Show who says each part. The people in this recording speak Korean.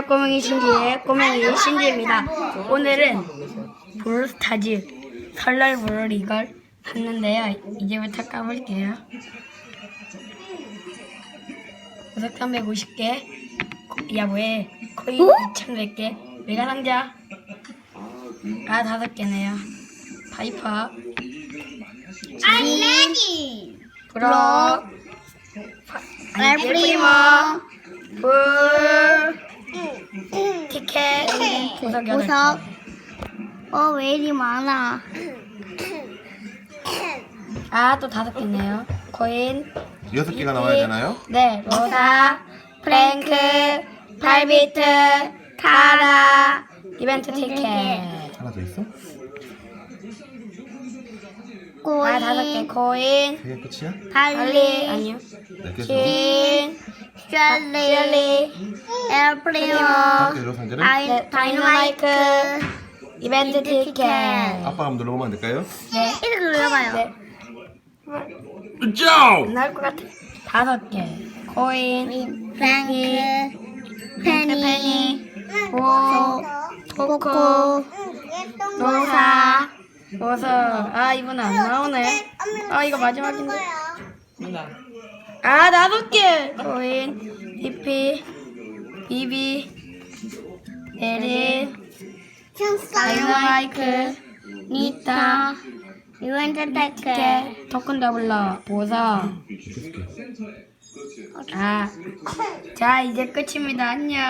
Speaker 1: 안녕하세요. 꼬맹이 신지의 꼬맹이 신지입니다. 오늘은 브롤스타즈 설날 브롤 이걸 샀는데요. 이제부터 까볼게요. 보석 350개 야뭐해 코인 2100개 메가상자 아 다섯 개네요. 파이퍼.
Speaker 2: 알레기
Speaker 1: 브록 불 티켓 보석 여덟 개
Speaker 2: 보석 어 왜 이리 많아
Speaker 1: 아, 또 다섯 개 있네요. 코인.
Speaker 3: 여섯 개가 나와야 되나요?
Speaker 1: 네, 로사, 프랭크, 팔비트, 카라, 이벤트 티켓.
Speaker 3: 하나 더 있어?
Speaker 1: 아, 다섯 개.
Speaker 3: 세개 끝이야?
Speaker 1: 할리 아니요.
Speaker 3: 네개 줘.
Speaker 1: 킨,
Speaker 2: 셜리
Speaker 1: 셜리,
Speaker 3: 상자를?
Speaker 2: 아이
Speaker 1: 네,
Speaker 2: 다이너마이크
Speaker 1: 이벤트 티켓.
Speaker 3: 아빠가 한번 눌러보면 안 될까요?
Speaker 1: 네.
Speaker 2: 이렇게 눌러봐요
Speaker 1: 네.
Speaker 3: 짜!
Speaker 1: 나올 것 같아. 다섯 개. 코인,
Speaker 2: 프랭크 페니
Speaker 1: 페니, 보,
Speaker 2: 코코
Speaker 1: 로사, 로서. 아, 이분 안 나오네. 아, 이거 마지막인데. 아, 다섯 개! 코인, 히피, 비비, 에린, 다이너마이크, 니타,
Speaker 2: 이벤트 테크
Speaker 1: 게 토큰 더블러.
Speaker 3: 여섯 개.
Speaker 1: 아, 자, 이제 끝입니다. 안녕.